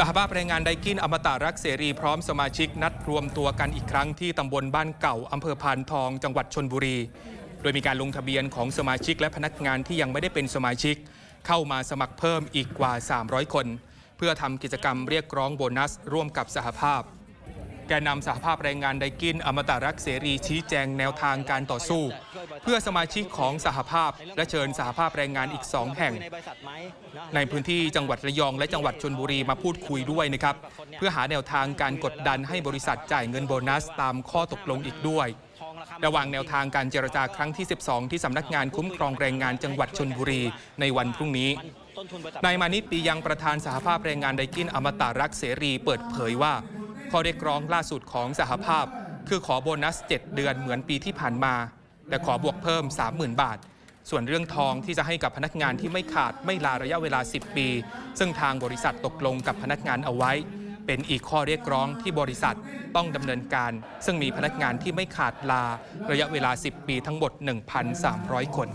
สหภาพแรงงานไดกินอมตะรักเสรีพร้อมสมาชิกนัดรวมตัวกันอีกครั้งที่ตำบลบ้านเก่าอำเภอพานทองจังหวัดชนบุรี โดยมีการลงทะเบียนของสมาชิกและพนักงานที่ยังไม่ได้เป็นสมาชิก เข้ามาสมัครเพิ่มอีกกว่า 300 คน เพื่อทำกิจกรรมเรียกร้องโบนัสร่วมกับสหภาพ แกนนำสหภาพแรงงานไดกินอมตะรักเสรีชี้แจงแนวทางการต่อสู้ เพื่อสมาชิกของสหภาพและเชิญสหภาพแรงงานอีกสองแห่ง ในพื้นที่จังหวัดระยองและจังหวัดชนบุรีมาพูดคุยด้วยนะครับ เพื่อหาแนวทางการกดดันให้บริษัทจ่ายเงินโบนัสตามข้อตกลงอีกด้วยระหว่างแนวทางการเจรจาครั้งที่ 12 ที่สำนักงานคุ้มครองแรงงานจังหวัดชนบุรีในวันพรุ่งนี้ นายมานิตปียังประธานสหภาพแรงงานไดกินอมตะรักเสรีเปิดเผยว่า ข้อเรียกร้องล่าสุดของสหภาพ คือขอโบนัส 7 เดือนเหมือนปีที่ผ่านมา แต่ขอบวกเพิ่ม 30,000 บาท ส่วนเรื่องทองที่จะให้กับพนักงานที่ไม่ขาดไม่ลาระยะเวลา 10 ปี ซึ่งทางบริษัทตกลงกับพนักงานเอาไว้ เป็นอีกข้อเรียกร้องที่บริษัทต้องดำเนินการ ซึ่งมีพนักงานที่ไม่ขาดลาระยะเวลา 10 ปีทั้งหมด 1,300 คน